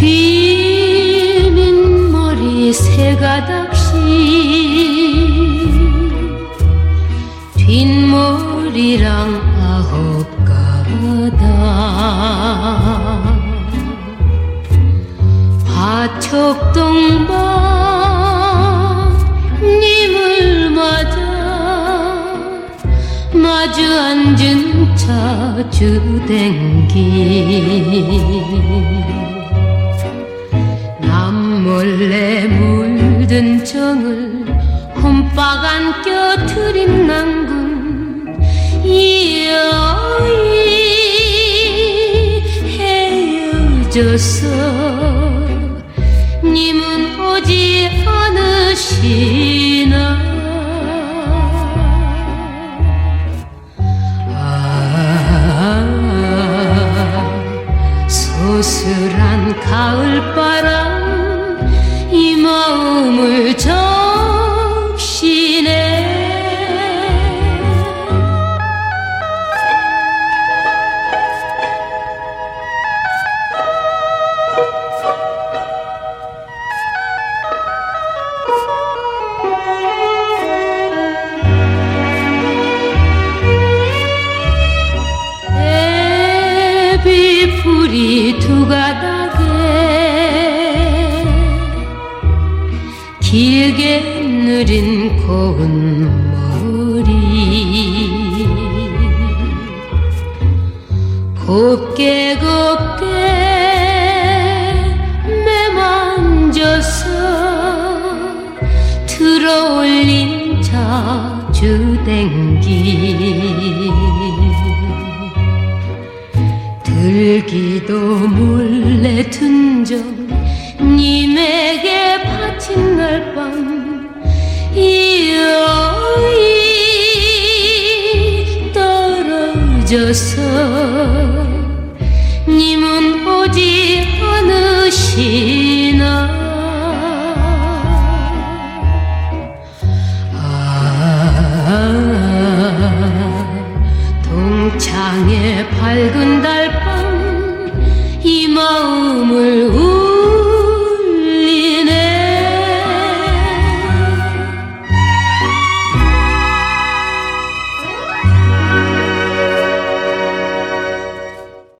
귀민 머리 세 가닥씩 뒷머리랑 아홉 가닥. 화척동방님을 맞아 마주 앉은 차주댕기. 몰래 물든 정을 안겨 트린 낭군. 이여이 헤어졌어 님은 오지 않으시나 느린 고운 머리 곱게 곱게 매만져서 들어올린 자주댕기 들기도 몰래 둔정 님에게 바친 젖어서 님은 오지 않으시나? 아 동창의 밝은 달밤 이 마음을